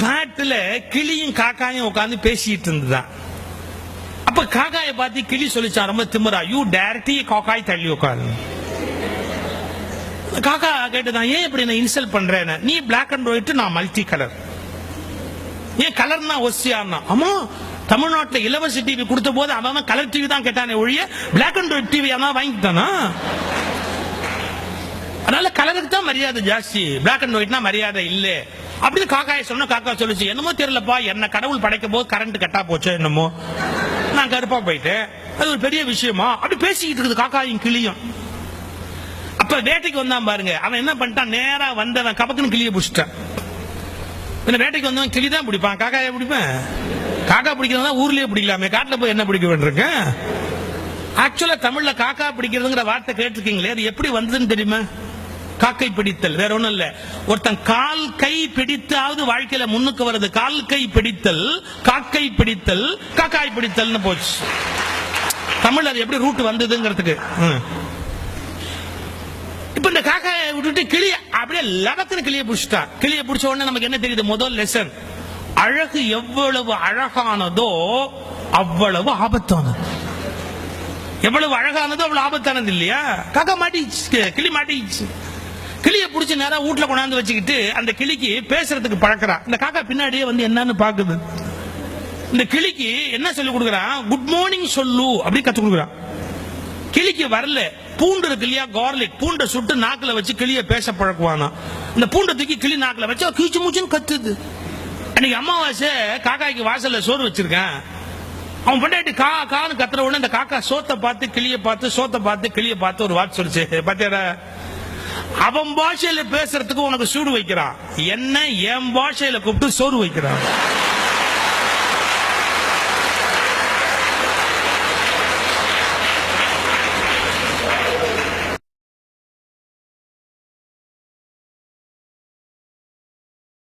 காட்டுல கிளியும் காக்காயும் உட்காந்து பேசிட்டு இருந்துதான். அப்ப காக்காயை பார்த்து கிளி சொல்லிச்சான் ரொம்ப திமுறா யூ டேரக்டி காக்காய் தள்ளி உட்காரு காக்கா கேட்டுதான் ஏன் இப்படி நான் இன்சல்ட் பண்றேன் நீ பிளாக் அண்ட் ஒயிட் நான் மல்டி கலர் ஏன் கலர்னா ஒசியான்னா? ஆமா தமிழ்நாட்டில் இலவச டிவி கொடுத்த போது அவன் கலர் டிவி தான் கேட்டானே ஒழிய பிளாக் அண்ட் ஒயிட் டிவி அவன் வாங்கிட்டானா அதனால கலருக்கு தான் மரியாதை ஜாஸ்தி. பிளாக் அண்ட் ஒயிட்னா மரியாதை இல்லை. அப்படின்னு காக்காய சொன்ன காக்கா சொல்லுச்சு என்னமோ தெரியலப்பா என்ன கடவுள் படைக்கும் போது கரண்ட் கட்டா போச்சு என்னமோ. நான் கருப்பா போயிட்டேன் அது ஒரு பெரிய விஷயமா? அப்படி பேசிக்கிட்டு இருக்குது காக்காயும் கிளியும். அப்ப வேட்டைக்கு வந்தான் பாருங்க. அவன் என்ன பண்ணிட்டான்? நேரா வந்தவன் கபக்குன்னு கிளிய புடிச்சிட்டான். இந்த வேட்டைக்கு வந்தவன் கிளி தான் பிடிப்பான். காக்காயை பிடிப்பேன்? காக்கா பிடிக்கிறதா ஊர்லயே பிடிக்கலாமே. காட்டுல போய் என்ன பிடிக்க வேண்டியிருக்கேன் ஆக்சுவலா தமிழ்ல காக்கா பிடிக்கிறதுங்கிற வார்த்தை கேட்டிருக்கீங்களே அது எப்படி வந்ததுன்னு தெரியுமா? காக்கை பிடித்தல் வேற ஒண்ணும் இல்ல. ஒருத்தன் கால் கை பிடித்தாவது வாழ்க்கையில முன்னுக்கு வருது கால் கை பிடித்தல் காக்கை பிடித்தல் காக்காய் பிடித்தல்னு போச்சு. தமிழ் அது எப்படி ரூட் வந்ததுங்கிறதுக்கு. இப்ப இந்த காக்காயை விட்டுட்டு கிளி அப்படியே லபக்குன்னு கிளிய பிடிச்சிட்டா. கிளிய பிடிச்ச உடனே நமக்கு என்ன தெரியுது? முதல் லெசன் அழகு எவ்வளவு அழகானதோ அவ்வளவு ஆபத்தானது. எவ்வளவு அழகானதோ அவ்வளவு ஆபத்தானது இல்லையா? காக்கா மாட்டிச்சு கிளி மாட்டிச்சு. கிளியை பிடிச்சி நேரம் வீட்டுல கொண்டாந்து வச்சுக்கிட்டு அந்த கிளிக்கு பேசுறதுக்கு பழக்கிறா. இந்த காக்கா பின்னாடியே வந்து என்னன்னு பாக்குது. இந்த கிளிக்கு என்ன சொல்லி கொடுக்குறான் குட் மார்னிங் சொல்லு அப்படி கத்து கொடுக்குறான் கிளிக்கு வரல. பூண்டு இருக்கு இல்லையா? கார்லிக் பூண்டை சுட்டு நாக்குல வச்சு கிளிய பேச பழக்குவானா. இந்த பூண்டை தூக்கி கிளி நாக்குல வச்சு கீச்சு மூச்சுன்னு கத்துது. அன்னைக்கு அமாவாசை காக்காய்க்கு வாசல்ல சோறு வச்சிருக்கேன். அவன் பொண்டாட்டி கா கான்னு கத்துற உடனே இந்த காக்கா சோத்தை பார்த்து கிளிய பார்த்து சோத்தை பார்த்து கிளிய பார்த்து ஒரு வார்த்தை சொல்லிச்சு. பாத்தியாடா? அவன் பாஷையில பேசுறதுக்கு உனக்கு சூடு வைக்கிறான். என்ன? என் பாஷையில கூப்பிட்டு சோறு வைக்கிறான்.